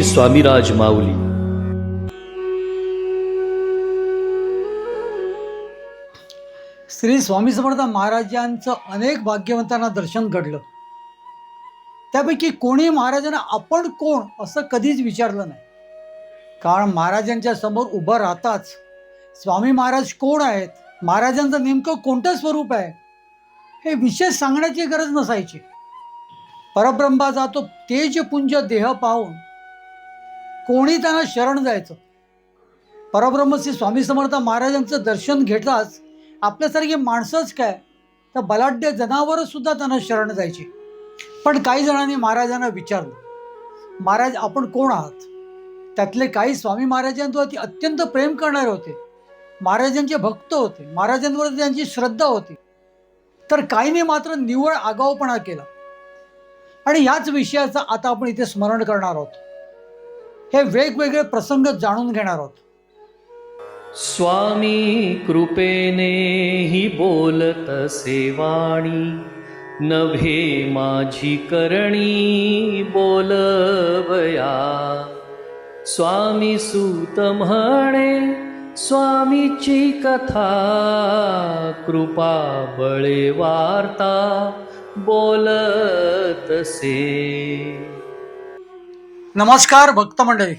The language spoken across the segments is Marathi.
श्री स्वामीराज माऊली. श्री स्वामी समर्थ महाराजांचं अनेक भाग्यवंतांना दर्शन घडलं. त्यापैकी कोणी महाराजांना आपण कोण असं कधीच विचारलं नाही. कारण महाराजांच्या समोर उभं राहताच स्वामी महाराज कोण आहेत? महाराजांचं नेमकं कोणतं स्वरूप आहे? हे विशेष सांगण्याची गरज नसायची. परब्रह्मा जातो तेजपुंज देह पाहून कोणी त्यांना शरण जायचं परब्रह्म श्री स्वामी समर्थ महाराजांचं दर्शन घेताच आपल्यासारखी माणसंच काय? तर बलाढ्य जनावरंसुद्धा त्यांना शरण जायची पण काही जणांनी महाराजांना विचारलं महाराज आपण कोण आहात? त्यातले काही स्वामी महाराजांवरती अत्यंत प्रेम करणारे होते. महाराजांचे भक्त होते. महाराजांवरती त्यांची श्रद्धा होती. तर काहींनी मात्र निव्वळ आगाऊपणा केला. आणि याच विषयाचं आता आपण इथे स्मरण करणार आहोत. हे वेगवेगळे प्रसंग जाणून घेणार आहोत. स्वामी कृपेने ही बोलत सेवाणी नभे माझी करणी बोलवया. स्वामी सूत म्हणे स्वामीची कथा कृपा बळे वार्ता बोलतसे नमस्कार भक्त मंडळी.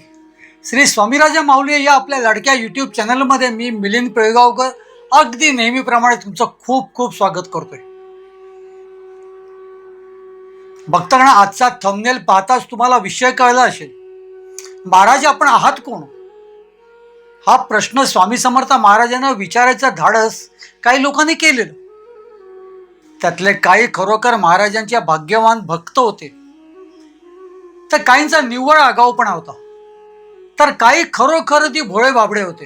श्री स्वामीराजा माऊली या आपल्या लाडक्या यूट्यूब चॅनलमध्ये मी मिलिंद पिळगावकर अगदी नेहमीप्रमाणे तुमचं खूप खूप स्वागत करतोय. भक्तांना आजचा थंबनेल पाहताच तुम्हाला विषय कळला असेल. महाराज आपण आहात कोण? हा प्रश्न स्वामी समर्थ महाराजांना विचारायचं धाडस काही लोकांनी केलेलं. त्यातले काही खरोखर महाराजांच्या भाग्यवान भक्त होते. तर काहींचा निव्वळ आगाऊपणा होता. तर काही खरोखर ती भोळे बाबडे होते.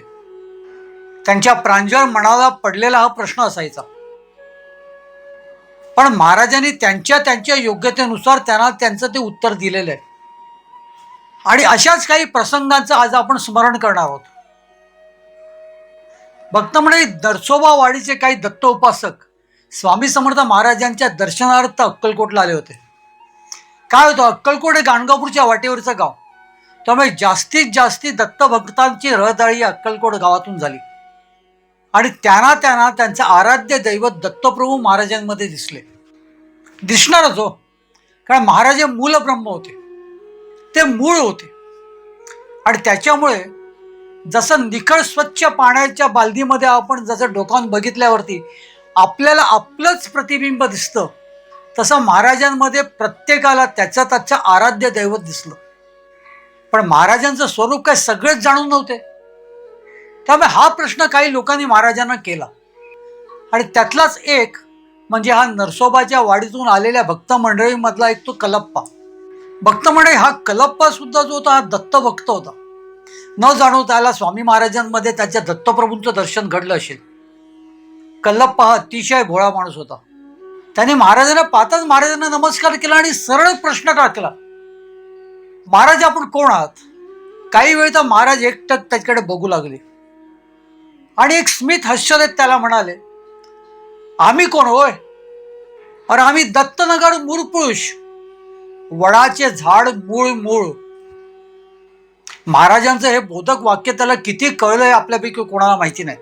त्यांच्या प्रांजळ मनाला पडलेला हा प्रश्न असायचा. पण महाराजांनी त्यांच्या त्यांच्या योग्यतेनुसार त्यांना त्यांचं ते उत्तर दिलेलं आहे. आणि अशाच काही प्रसंगांचं आज आपण स्मरण करणार आहोत. भक्त म्हणजे नरसोबा वाडीचे काही दत्त उपासक स्वामी समर्थ महाराजांच्या दर्शनार्थ अक्कलकोटला आले होते. काय होतं? अक्कलकोट हे गाणगापूरच्या वाटेवरचं गाव. त्यामुळे जास्तीत जास्ती दत्तभक्तांची रहदारी अक्कलकोट गावातून झाली. आणि त्यांना त्यांना त्यांचं आराध्य दैवत दत्तप्रभू महाराजांमध्ये दिसले. दिसणारच हो. कारण महाराज हे मूल ब्रह्म होते. ते मूळ होते. आणि त्याच्यामुळे जसं निखळ स्वच्छ पाण्याच्या बालदीमध्ये आपण जसं डोकावून बघितल्यावरती आपल्याला आपलंच प्रतिबिंब दिसतं. तसं महाराजांमध्ये प्रत्येकाला त्याचं त्याचं आराध्य दैवत दिसलं. पण महाराजांचं स्वरूप काय सगळेच जाणून नव्हते. त्यामुळे हा प्रश्न काही लोकांनी महाराजांना केला. आणि त्यातलाच एक म्हणजे हा नरसोबाच्या वाडीतून आलेल्या भक्त मंडळीमधला एक तो कलप्पा भक्त मंडळी हा कलप्पा सुद्धा जो होता हा दत्तभक्त होता. न जाणो त्याला स्वामी महाराजांमध्ये त्याच्या दत्तप्रभूंचं दर्शन घडलं असेल. कल्लप्पा हा अतिशय भोळा माणूस होता. त्याने महाराजांना पाहताच महाराजांना नमस्कार केला आणि सरळ प्रश्न टाकला महाराज आपण कोण आहात? काही वेळ तर महाराज एकटक त्याच्याकडे बघू लागले. आणि एक स्मित हास्य देत त्याला म्हणाले आम्ही कोण होय? अरे आम्ही दत्तनगर मूळपुरुष वडाचे झाड मूळ मूळ. महाराजांचं हे बोधक वाक्य त्याला किती कळलंय आपल्यापैकी कोणाला माहिती नाही.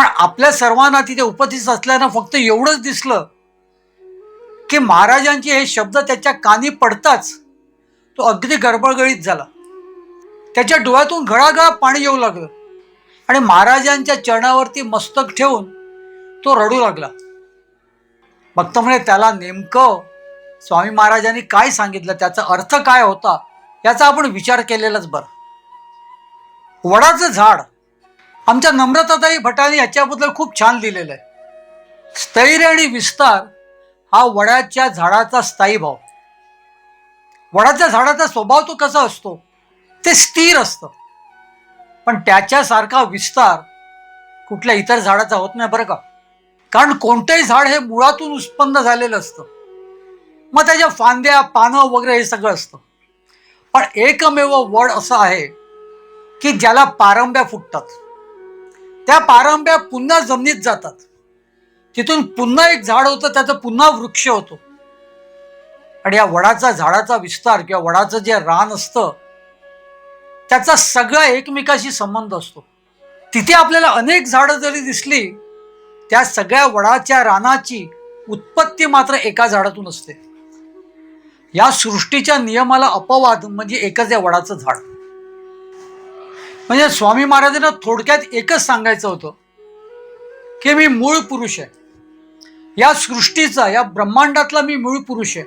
पण आपल्या सर्वांना तिथे उपस्थित असल्यानं फक्त एवढंच दिसलं की महाराजांचे हे शब्द त्याच्या कानी पडताच तो अगदी गडबडगडीत झाला. त्याच्या डोळ्यातून घळाघळा पाणी येऊ लागलं आणि महाराजांच्या चरणावरती मस्तक ठेवून तो रडू लागला. भक्त म्हणे त्याला नेमकं स्वामी महाराजांनी काय सांगितलं? त्याचा अर्थ काय होता? याचा आपण विचार केलेलाच बरं. वडाचं झाड आमच्या नम्रताताई भटाने याच्याबद्दल खूप छान लिहिलेलं आहे. स्थैर्य आणि विस्तार हा वडाच्या झाडाचा स्थायी भाव. वडाच्या झाडाचा स्वभाव तो कसा असतो? ते स्थिर असतं. पण त्याच्यासारखा विस्तार कुठल्या इतर झाडाचा होत नाही बरं का? कारण कोणतंही झाड हे मुळातून उत्पन्न झालेलं असतं. मग त्याच्या फांद्या पानं वगैरे हे सगळं असतं. पण एकमेव वड असं आहे की ज्याला पारंब्या फुटतात. त्या पारंब्या पुन्हा जमिनीत जातात. तिथून पुन्हा एक झाड होतं त्याचं पुन्हा वृक्ष होतो. आणि या वडाचा झाडाचा विस्तार किंवा वडाचं जे रान असतं त्याचा सगळा एकमेकाशी संबंध असतो. तिथे आपल्याला अनेक झाडं जरी दिसली त्या सगळ्या वडाच्या रानाची उत्पत्ती मात्र एका झाडातून असते. या सृष्टीच्या नियमाला अपवाद म्हणजे एकच या वडाचं झाड. म्हणजे स्वामी महाराजांना थोडक्यात एकच सांगायचं होतं की मी मूळ पुरुष आहे. या सृष्टीचा या ब्रह्मांडातला मी मूळ पुरुष आहे.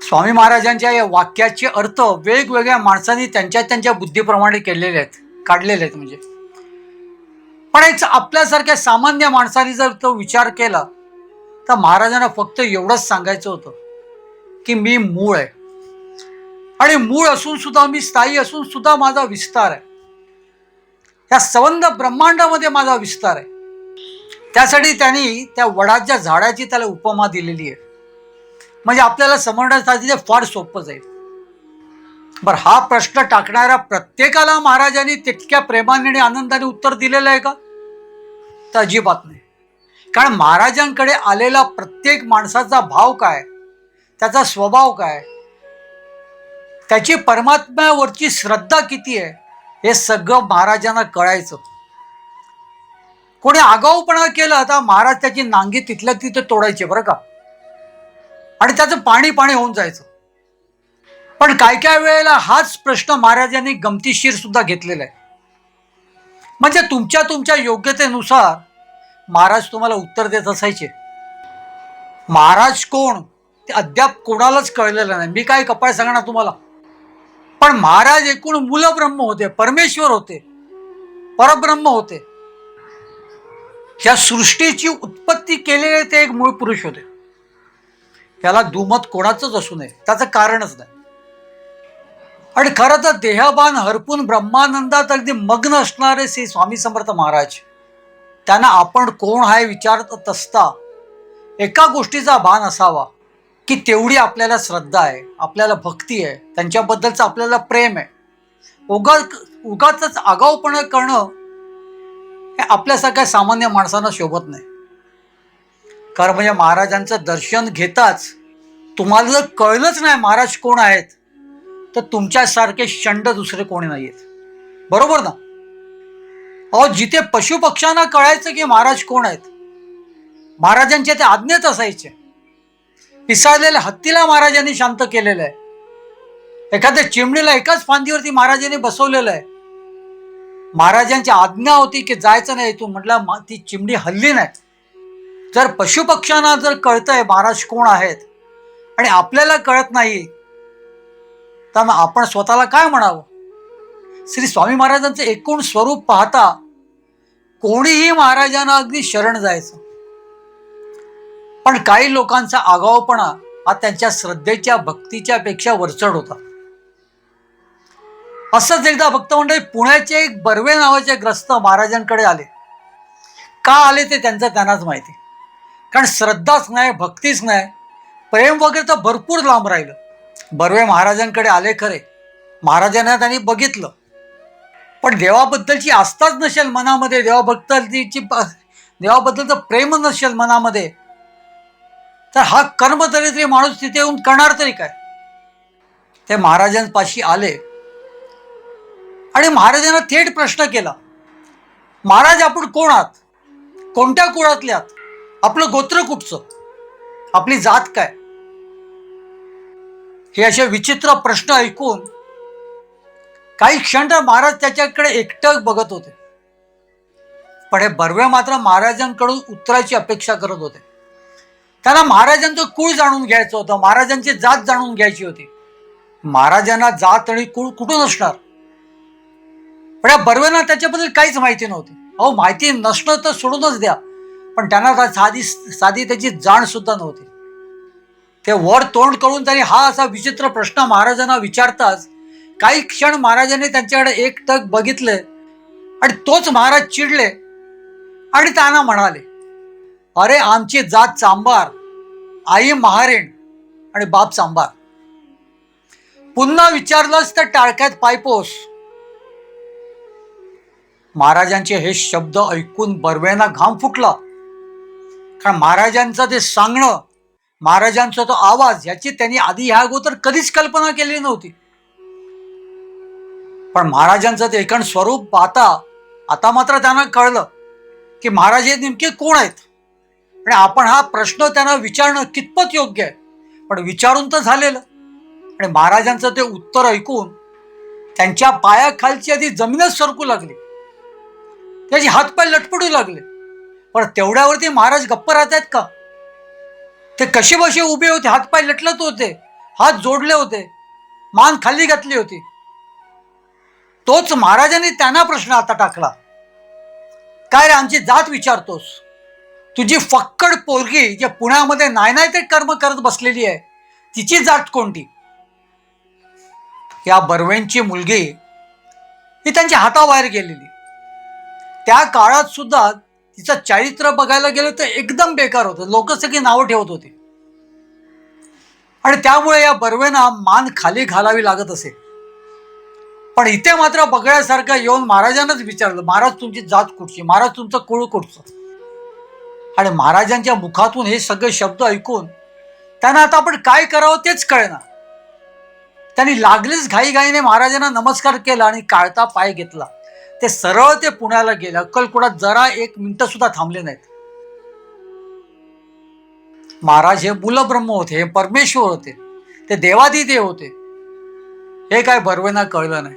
स्वामी महाराजांच्या या वाक्याचे अर्थ वेगवेगळ्या माणसांनी त्यांच्या त्यांच्या बुद्धीप्रमाणे केलेले आहेत काढलेले आहेत म्हणजे. पण एक आपल्यासारख्या सामान्य माणसाने जर तो विचार केला तर महाराजांना फक्त एवढंच सांगायचं होतं की मी मूळ आहे. आणि मूळ असून सुद्धा मी स्थायी असून सुद्धा माझा विस्तार आहे. ह्या संबंध ब्रह्मांडामध्ये माझा विस्तार आहे. त्यासाठी त्यांनी त्या वडाच्या झाडाची त्याला उपमा दिलेली आहे. म्हणजे आपल्याला समजण्यासाठी ते फार सोपं जाईल. बरं हा प्रश्न टाकणाऱ्या प्रत्येकाला महाराजांनी तितक्या प्रेमाने आणि आनंदाने उत्तर दिलेलं आहे का? तर अजिबात नाही. कारण महाराजांकडे आलेला प्रत्येक माणसाचा भाव काय? त्याचा स्वभाव काय? त्याची परमात्म्यावरची श्रद्धा किती आहे? हे सगळं महाराजांना कळायचं. कोणी आगाऊपणा केलं तर महाराज त्याची नांगी तिथल्या तिथे तोडायचे बरं का? आणि त्याचं पाणी पाणी होऊन जायचं. पण काय काय वेळेला हाच प्रश्न महाराजांनी गमतीशीर सुद्धा घेतलेला आहे. म्हणजे तुमच्या तुमच्या योग्यतेनुसार महाराज तुम्हाला उत्तर देत असायचे. महाराज कोण? ते अद्याप कोणालाच कळलेलं नाही. मी काय कपाळ सांगणार तुम्हाला? पण महाराज एकूण मूलब्रह्म होते परमेश्वर होते परब्रह्म होते. ह्या सृष्टीची उत्पत्ती केलेले ते एक मूळ पुरुष होते. त्याला दुमत कोणाचंच असू नये त्याचं कारणच नाही. आणि खरं तर देहबान हरपून ब्रह्मानंदात अगदी मग्न असणारे श्री स्वामी समर्थ महाराज त्यांना आपण कोण आहे विचारत असता एका गोष्टीचा भान असावा. की तेवढी आपल्याला श्रद्धा आहे आपल्याला भक्ती आहे त्यांच्याबद्दलचं आपल्याला प्रेम आहे. उगा उगाच आगाऊपणा करणं हे आपल्यासारख्या सामान्य माणसांना शोभत नाही. कारण म्हणजे महाराजांचं दर्शन घेताच तुम्हाला जर कळलंच नाही महाराज कोण आहेत तर तुमच्यासारखे शंड दुसरे कोणी नाही आहेत बरोबर ना? अहो जिथे पशुपक्ष्यांना कळायचं की महाराज कोण आहेत महाराजांचे ते आज्ञेत असायचे. पिसाळलेल्या हत्तीला महाराजांनी शांत केलेलं आहे. एखाद्या चिमणीला एकाच फांदीवरती महाराजांनी बसवलेलं आहे. महाराजांची आज्ञा होती की जायचं नाही तू म्हटला ती चिमणी हल्ली नाही. जर पशुपक्ष्यांना जर कळतंय महाराज कोण आहेत आणि आपल्याला कळत नाही तर मग आपण स्वतःला काय म्हणावं? श्री स्वामी महाराजांचं एकूण स्वरूप पाहता कोणीही महाराजांना अगदी शरण जायचं. पण काही लोकांचा आगाऊपणा हा त्यांच्या श्रद्धेच्या भक्तीच्या पेक्षा वरचढ होता. असंच एकदा भक्त मंडळी पुण्याचे एक बर्वे नावाचे ग्रस्त महाराजांकडे आले. का आले ते त्यांचं त्यांनाच माहिती. कारण श्रद्धाच नाही भक्तीच नाही प्रेम वगैरे तर भरपूर लांब राहिलं. बर्वे महाराजांकडे आले खरे. महाराजांना त्यांनी बघितलं. पण देवाबद्दलची आस्थाच नसेल मनामध्ये देवाबद्दलची देवाबद्दलचं प्रेम नसेल मनामध्ये तर हा कर्म तरी तरी माणूस तिथे येऊन करणार तरी काय? ते महाराजांपाशी आले. आणि महाराजांना थेट प्रश्न केला महाराज आपण कोण आहात कोणत्या कुळातले आहात आपलं गोत्र कुठचं? आपली जात काय? हे असे विचित्र प्रश्न ऐकून काही क्षण तर महाराज त्याच्याकडे एकटक बघत होते. पण हे बर्वे मात्र महाराजांकडून उत्तराची अपेक्षा करत होते. त्यांना महाराजांचं कुळ जाणून घ्यायचं होतं महाराजांची जात जाणून घ्यायची होती. महाराजांना जात आणि कुळ कुठून असणार? पण या बर्वेना त्याच्याबद्दल काहीच माहिती नव्हती. अहो माहिती नसणं तर सोडूनच द्या. पण त्यांना साधी साधी त्याची जाण सुद्धा नव्हती. ते वर तोंड करून त्यांनी हा असा विचित्र प्रश्न महाराजांना विचारताच काही क्षण महाराजांनी त्यांच्याकडे एक टक बघितले आणि तोच महाराज चिडले आणि त्यांना म्हणाले अरे आमची जात चांबार आई महारेण आणि बाप चांबार पुन्हा विचारलंच तर टाळक्यात पायपोस. महाराजांचे हे शब्द ऐकून बर्वेना घाम फुटला. कारण महाराजांचं ते सांगणं महाराजांचा तो आवाज याची त्यांनी आधी ह्या अगोदर कधीच कल्पना केली नव्हती. पण महाराजांचं ते एकण स्वरूप पाहता आता मात्र त्यांना कळलं की महाराज हे नेमके कोण आहेत? आणि आपण हा प्रश्न त्यांना विचारणं कितपत योग्य आहे? पण विचारून तर झालेलं. आणि महाराजांचं ते उत्तर ऐकून त्यांच्या पायाखालची आधी जमीनच सरकू लागली. त्याचे हातपाय लटपटू लागले. पण तेवढ्यावरती महाराज गप्प राहत आहेत का? ते कसे बसे उभे होते हातपाय लटलत होते हात जोडले होते मान खाली घातली होती. तोच महाराजांनी त्यांना प्रश्न आता टाकला. काय रे आमची जात विचारतोस? तुझी फक्कड पोरगी जे पुण्यामध्ये नाही नाही ते कर्म करत बसलेली आहे तिची जात कोणती? या बर्वेंची मुलगी ही त्यांच्या हाताबाहेर गेलेली. त्या काळात सुद्धा तिचं चारित्र्य बघायला गेलं तर एकदम बेकार होतं. लोक सगळी नावं ठेवत होती. आणि त्यामुळे या बर्वेना मान खाली घालावी लागत असे. पण इथे मात्र बघण्यासारखं येऊन महाराजांनाच विचारलं महाराज तुमची जात कुठची? महाराज तुमचं कुळ कुठचं? आणि महाराजांच्या मुखातून हे सगळे शब्द ऐकून त्यांना आता आपण काय करावं तेच कळेना. त्यांनी लागलीच घाईघाईने महाराजांना नमस्कार केला आणि काळता पाय घेतला. ते सरळ ते पुण्याला गेले. अक्कलकोटात जरा एक मिनिट सुद्धा थांबले नाहीत. महाराज हे मूलब्रह्म होते हे परमेश्वर होते ते देवादिदेव होते. हे काय बर्वेना कळलं नाही.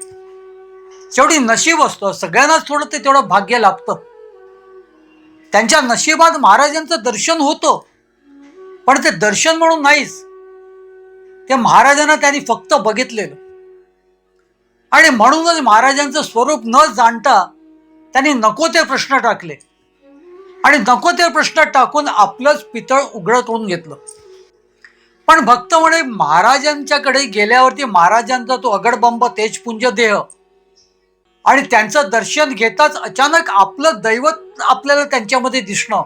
शेवटी नशीब असतो सगळ्यांनाच थोडं ते तेवढं भाग्य लाभतं. त्यांच्या नशिबात महाराजांचं दर्शन होतं. पण ते दर्शन म्हणून नाहीच. ते महाराजांना त्यांनी फक्त बघितलेलं. आणि म्हणूनच महाराजांचं स्वरूप न जाणता त्यांनी नको ते प्रश्न टाकले. आणि नको ते प्रश्न टाकून आपलंच पितळ उघडं करून घेतलं. पण भक्त म्हणे महाराजांच्याकडे गेल्यावरती महाराजांचा तो अगडबंब तेजपुंज देह आणि त्यांचं दर्शन घेताच अचानक आपलं दैवत आपल्याला त्यांच्यामध्ये दिसणं.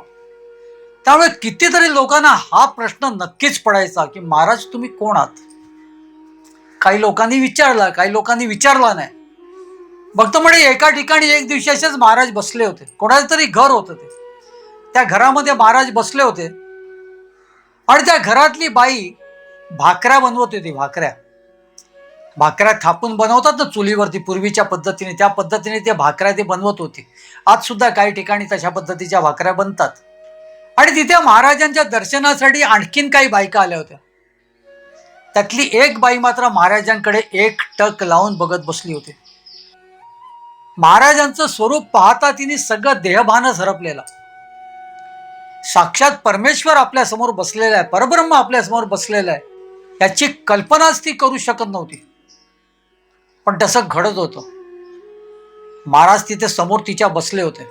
त्यामुळे कितीतरी लोकांना हा प्रश्न नक्कीच पडायचा की महाराज तुम्ही कोण आहात? काही लोकांनी विचारला काही लोकांनी विचारला नाही. भक्त म्हणे एका ठिकाणी एक दिवशी असेच महाराज बसले होते. कोणाचं तरी घर होतं ते. त्या घरामध्ये महाराज बसले होते. आणि त्या घरातली बाई भाकऱ्या बनवत होती भाकऱ्या. भाकऱ्या थापून बनवतात ना चुलीवरती पूर्वीच्या पद्धतीने. त्या पद्धतीने ते भाकऱ्या ते बनवत होती. आज सुद्धा काही ठिकाणी तशा पद्धतीच्या भाकऱ्या बनतात. आणि तिथे महाराजांच्या दर्शनासाठी आणखीन काही बायका आल्या होत्या. त्यातली एक बाई मात्र महाराजांकडे एक टक लावून बघत बसली होती. महाराजांचं स्वरूप पाहता तिने सगळं देहभान हरपलेला साक्षात परमेश्वर आपल्यासमोर बसलेला आहे परब्रह्म आपल्यासमोर बसलेला आहे. याची कल्पनाच ती करू शकत नव्हती. पण तसं घडत होतं. महाराज तिथे समोर तिच्या बसले होते.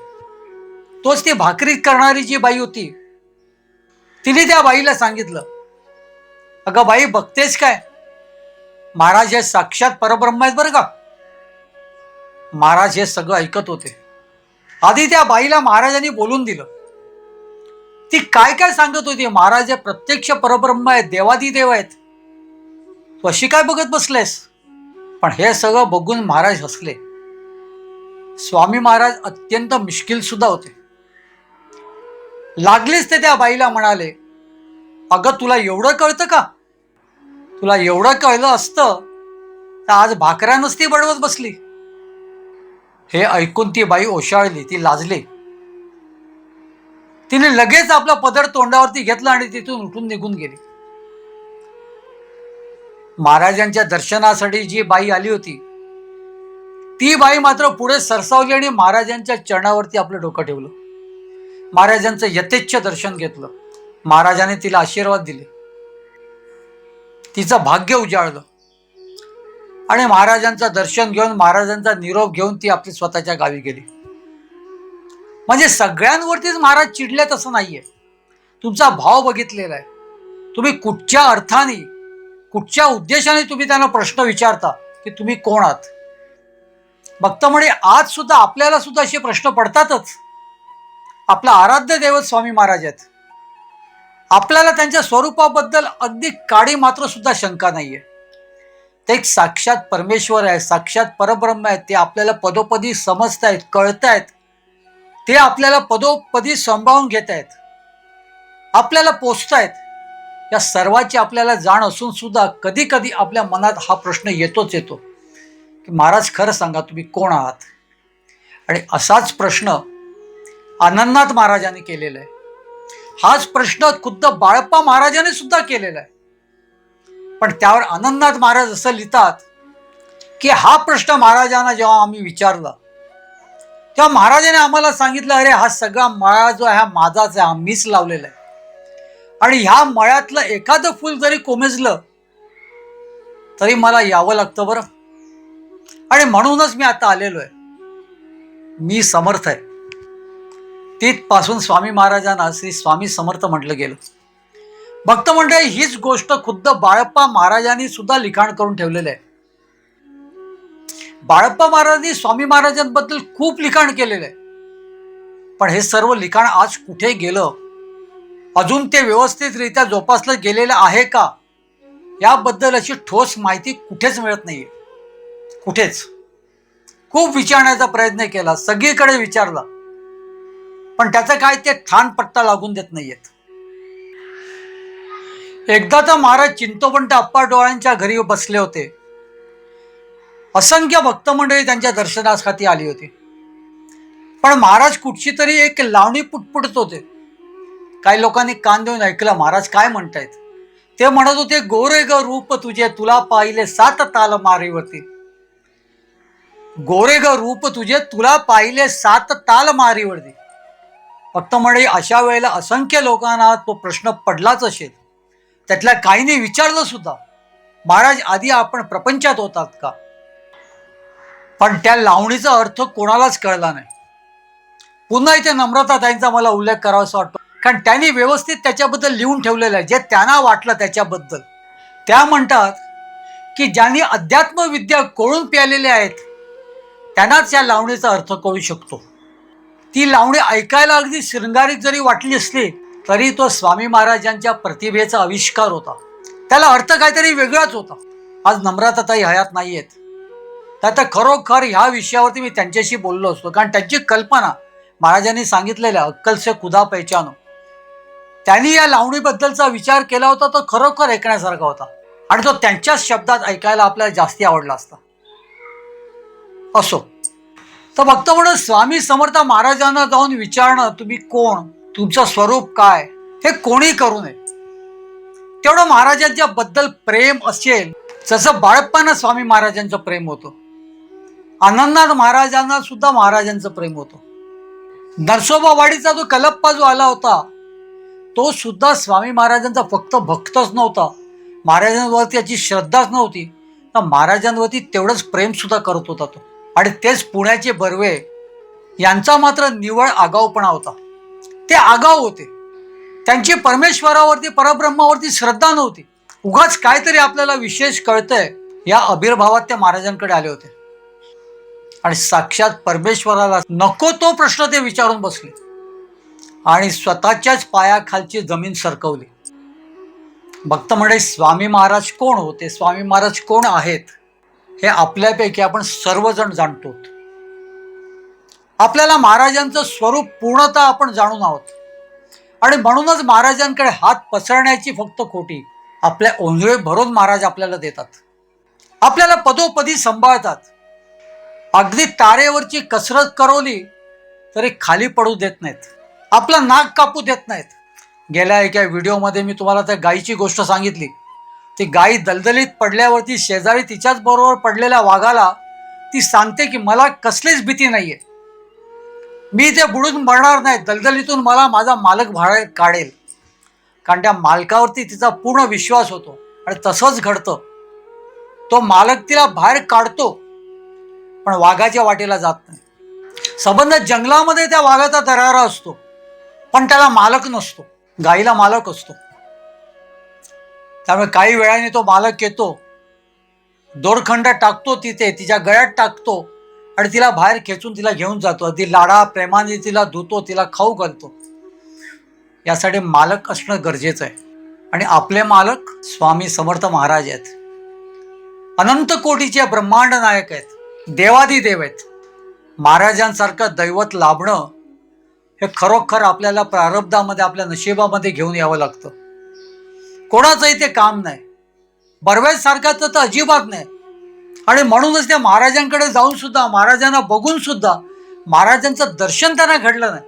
तोच ती भाकरी करणारी जी बाई होती तिने त्या बाईला सांगितलं अगं बाई बघतेस काय? महाराज हे साक्षात परब्रह्म आहेत बरं का? महाराज हे सगळं ऐकत होते. आधी त्या बाईला महाराजांनी बोलून दिलं. ती काय काय सांगत होती? महाराज हे प्रत्यक्ष परब्रह्म आहेत देवादिदेव आहेत. तू अशी काय बघत बसलेस? पण हे सगळं बघून महाराज हसले. स्वामी महाराज अत्यंत मिश्किल सुद्धा होते. लागलेच ते त्या बाईला म्हणाले अगं तुला एवढं कळतं का? तुला एवढं कळलं असतं तर आज भाकऱ्या नसती बडवत बसली. हे ऐकून ती बाई ओशाळली ती लाजली. तिने लगेच आपला पदर तोंडावरती घेतला आणि तिथून उठून निघून गेली. महाराजांच्या दर्शनासाठी जी बाई आली होती ती बाई मात्र पुढे सरसावली आणि महाराजांच्या चरणावरती आपलं डोकं ठेवलं. महाराजांचं यथेच्छ दर्शन घेतलं. महाराजाने तिला आशीर्वाद दिले. तिचं भाग्य उजाळलं. आणि महाराजांचं दर्शन घेऊन महाराजांचा निरोप घेऊन ती आपली स्वतःच्या गावी गेली. म्हणजे सगळ्यांवरतीच महाराज चिडले असं नाहीये. तुमचा भाव बघितलेला आहे. तुम्ही कुठच्या अर्थाने कुठच्या उद्देशाने तुम्ही त्यांना प्रश्न विचारता की तुम्ही कोण आहात? भक्त म्हणे आज सुद्धा आपल्याला सुद्धा असे प्रश्न पडतातच. आपला आराध्य दैवत स्वामी महाराज आहेत. आपल्याला त्यांच्या स्वरूपाबद्दल अगदी काडी मात्र सुद्धा शंका नाहीये. ते एक साक्षात परमेश्वर आहे साक्षात परब्रह्म आहेत ते आपल्याला पदोपदी समजतायत कळतायत. ते आपल्याला पदोपदी सांभाळून घेत आहेत आपल्याला पोचतायत या सर्वाची आपल्याला जाण असून सुद्धा कधी कधी आपल्या मनात हा प्रश्न येतोच येतो. की महाराज खरं सांगा तुम्ही कोण आहात? आणि असाच प्रश्न अनन्नाथ महाराजांनी केलेला आहे. हाच प्रश्न खुद्द बाळप्पा महाराजाने सुद्धा केलेला आहे. पण त्यावर अनन्नाथ महाराज असं लिहितात की हा प्रश्न महाराजांना जेव्हा आम्ही विचारला तेव्हा महाराजाने आम्हाला सांगितलं अरे हा सगळा मळा जो आहे हा माझाच आहे हा मीच लावलेला आहे. आणि ह्या मळ्यातलं एखादं फुल जरी कोमेजलं तरी मला यावं लागतं बरं. आणि म्हणूनच मी आता आलेलो आहे. मी समर्थ आहे. तिथपासून स्वामी महाराजांना श्री स्वामी समर्थ म्हटलं गेलं. भक्त मंडळी हीच गोष्ट खुद्द बाळप्पा महाराजांनी सुद्धा लिखाण करून ठेवलेलं आहे. बाळप्पा महाराजांनी स्वामी महाराजांबद्दल खूप लिखाण केलेलं आहे. पण हे सर्व लिखाण आज कुठे गेलं? अजून ते व्यवस्थितरित्या जोपासलं गेलेलं आहे का? याबद्दल अशी ठोस माहिती कुठेच मिळत नाही कुठेच. खूप विचारण्याचा प्रयत्न केला सगळीकडे विचारला. पण त्याचं काय ते ठाण पट्टा लागून देत नाहीयेत. एकदा तर महाराज चिंतोपंत अप्पा डोळ्यांच्या घरी बसले होते. असंख्य भक्तमंडळी त्यांच्या दर्शनासाठी आली होती. पण महाराज कुठची तरी एक लावणी पुटपुटत होते. काही लोकांनी कान देऊन ऐकलं. महाराज काय म्हणतायत? ते म्हणत होते गोरे ग रूप तुझे तुला पाहिले सात ताल मारीवरती. गोरे ग रूप तुझे तुला पाहिले सात ताल मारीवरती. फक्त म्हणे अशा वेळेला असंख्य लोकांना तो प्रश्न पडलाच असेल. त्यातल्या काहींनी विचारलं सुद्धा. महाराज आधी आपण प्रपंचात होतात का? पण त्या लावणीचा अर्थ कोणालाच कळला नाही. पुन्हा इथे नम्रता ताईंचा मला उल्लेख करावासा वाटतो. कारण त्यांनी व्यवस्थित त्याच्याबद्दल लिहून ठेवलेलं आहे. जे त्यांना वाटलं त्याच्याबद्दल. त्या म्हणतात की ज्यांनी अध्यात्मविद्या कोळून प्यालेले आहेत त्यांनाच या लावणीचा अर्थ कळू शकतो. ती लावणी ऐकायला अगदी शृंगारिक जरी वाटली असली तरी तो स्वामी महाराजांच्या प्रतिभेचा आविष्कार होता. त्याला अर्थ काहीतरी वेगळाच होता. आज नम्रताताई हयात नाही आहेत तर आता खरोखर ह्या विषयावरती मी त्यांच्याशी बोललो असतो. कारण त्यांची कल्पना महाराजांनी सांगितलेल्या अक्कलसे खुदा पहिचानो त्यांनी या लावणीबद्दलचा विचार केला होता तो खरोखर ऐकण्यासारखा होता. आणि तो त्यांच्याच शब्दात ऐकायला आपल्याला जास्ती आवडला असता. असो. तर भक्त म्हणून स्वामी समर्थ महाराजांना जाऊन विचारणं तुम्ही कोण? तुमचं स्वरूप काय? हे कोणी करू नये. तेवढं महाराजांच्या बद्दल प्रेम असेल जसं बाळप्पांना स्वामी महाराजांचं प्रेम होतं. आनंदनाथ महाराजांना सुद्धा महाराजांचं प्रेम होतं. नरसोबावाडीचा जो कलप्पा जो आला होता तो सुद्धा स्वामी महाराजांचा फक्त भक्तच नव्हता. महाराजांवरती याची श्रद्धाच नव्हती. तर महाराजांवरती तेवढंच प्रेमसुद्धा करत होता तो. आणि तेच पुण्याचे बर्वे यांचा मात्र निवळ आगाऊपणा होता. ते आगाऊ होते. त्यांची परमेश्वरावरती परब्रह्मावरती श्रद्धा नव्हती. उगाच काहीतरी आपल्याला विशेष कळतंय या अभिर्भावात ते महाराजांकडे आले होते. आणि साक्षात परमेश्वराला नको तो प्रश्न ते विचारून बसले. आणि स्वतःच्याच पायाखालची जमीन सरकवली. भक्त म्हणजे स्वामी महाराज कोण होते स्वामी महाराज कोण आहेत? हे आपल्यापैकी आपण सर्वजण जाणतो. आपल्याला महाराजांचं स्वरूप पूर्णतः आपण जाणून आहोत. आणि म्हणूनच महाराजांकडे हात पसरण्याची फक्त खोटी. आपल्या ओंजळे भरून महाराज आपल्याला देतात. आपल्याला पदोपदी सांभाळतात. अगदी तारेवरची कसरत करवली तरी खाली पडू देत नाहीत. आपलं नाक कापू देत नाहीत. गेल्या एका व्हिडिओमध्ये मी तुम्हाला त्या गायीची गोष्ट सांगितली. ती गायी दलदलीत पडल्यावरती शेजारी तिच्याच बरोबर पडलेल्या वाघाला ती सांगते की मला कसलीच भीती नाही आहे मी ते बुडून मरणार नाही. दलदलीतून मला माझा मालक बाहेर काढेल. कारण त्या मालकावरती तिचा पूर्ण विश्वास होतो. आणि तसंच घडतं. तो मालक तिला बाहेर काढतो. पण वाघाच्या वाटेला जात नाही. संबंध जंगलामध्ये त्या वाघाचा दरारा असतो. पण त्याला मालक नसतो. गाईला मालक असतो. त्यामुळे काही वेळाने तो मालक येतो. दोरखंड टाकतो तिथे तिच्या गळ्यात टाकतो आणि तिला बाहेर खेचून तिला घेऊन जातो. ती लाडा प्रेमाने तिला धुतो तिला खाऊ घालतो. यासाठी मालक असणं गरजेचं आहे. आणि आपले मालक स्वामी समर्थ महाराज आहेत. अनंत कोटीचे ब्रह्मांड नायक आहेत. देवादिदेव आहेत. महाराजांसारखं दैवत लाभणं हे खरोखर आपल्याला प्रारब्धामध्ये आपल्या नशिबामध्ये घेऊन यावं लागतं. कोणाचंही ते काम नाही. बर्वेज तर अजिबात नाही. आणि म्हणूनच त्या महाराजांकडे जाऊन सुद्धा महाराजांना बघून सुद्धा महाराजांचं दर्शन त्यांना घडलं नाही.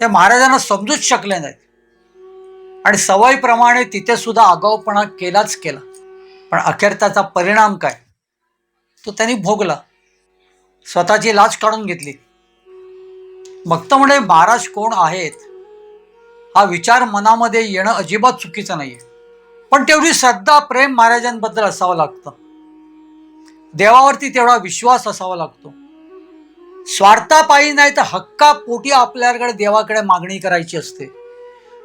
ते महाराजांना समजूच शकले नाहीत. आणि सवयीप्रमाणे तिथे सुद्धा आगाऊपणा केलाच केला. पण अखेर त्याचा परिणाम काय? तो त्यांनी भोगला. स्वतःची लाच काढून घेतली. भक्त म्हणे महाराज कोण आहेत? हा विचार मनामध्ये येणं अजिबात चुकीचं नाही आहे पण तेवढी श्रद्धा प्रेम महाराजांबद्दल असावं लागतं. देवावरती तेवढा विश्वास असावा लागतो. स्वार्थापायी नाही तर हक्का पोटी आपल्याकडे देवाकडे मागणी करायची असते.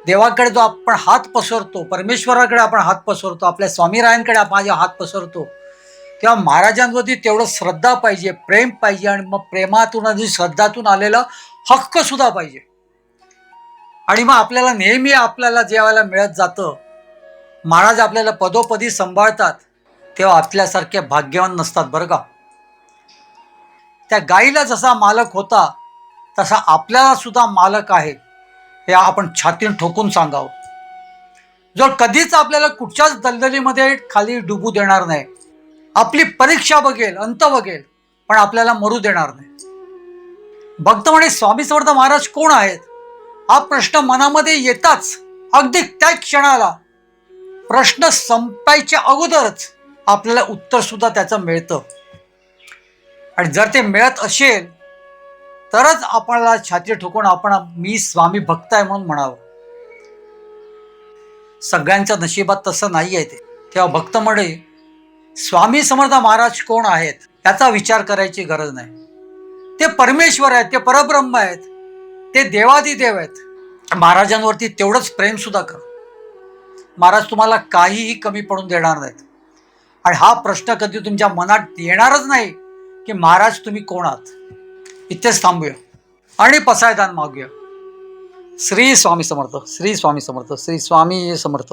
देवाकडे जो आपण हात पसरतो परमेश्वराकडे आपण हात पसरतो आपल्या स्वामीरायांकडे आपण जे हात पसरतो तेव्हा महाराजांवरती तेवढं श्रद्धा पाहिजे प्रेम पाहिजे आणि मग प्रेमातून आणि श्रद्धातून आलेलं हक्क सुद्धा पाहिजे. आणि मग आपल्याला नेहमी आपल्याला जेवायला मिळत जातं महाराज आपल्याला पदोपदी सांभाळतात तेव्हा आपल्यासारखे भाग्यवान नसतात बरं का? त्या गाईला जसा मालक होता तसा आपल्याला सुद्धा मालक आहे हे आपण छातीन ठोकून सांगावं. जो कधीच आपल्याला कुठच्याच दलदलीमध्ये खाली डुबू देणार नाही. आपली परीक्षा बघेल अंत बघेल पण आपल्याला मरू देणार नाही. भक्त म्हणे स्वामी समर्थ महाराज कोण आहेत? हा प्रश्न मनामध्ये येताच अगदी त्या क्षणाला प्रश्न संपायच्या अगोदरच आपल्याला उत्तर सुद्धा त्याचं मिळतं. आणि जर ते मिळत असेल तरच आपल्याला छाती ठोकून आपण मी स्वामी भक्त आहे म्हणून म्हणावं. सगळ्यांच्या नशिबात तसं नाही आहे ते. तेव्हा भक्त म्हणे स्वामी समर्थ महाराज कोण आहेत? याचा विचार करायची गरज नाही. ते परमेश्वर आहेत ते परब्रह्म आहेत ते देवादिदेव आहेत. महाराजांवरती तेवढंच प्रेम सुद्धा कर. महाराज तुम्हाला काहीही कमी पडून देणार नाहीत. आणि हा प्रश्न कधी तुमच्या मनात येणारच नाही की महाराज तुम्ही कोण आहात? इथेच थांबूया. आणि पसायदान मागूया. श्री स्वामी समर्थ श्री स्वामी समर्थ श्री स्वामी समर्थ.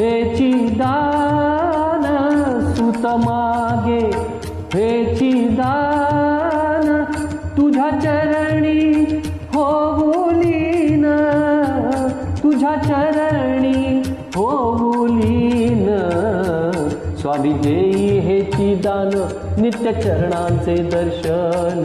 हेची दान सुत मागे हेची दान तुझ्या चरणी होऊलीन तुझ्या चरणी होऊलीन स्वामी देई हेची दान नित्य चरणांचे दर्शन.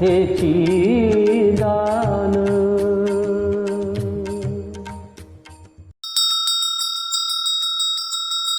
হে চিদানা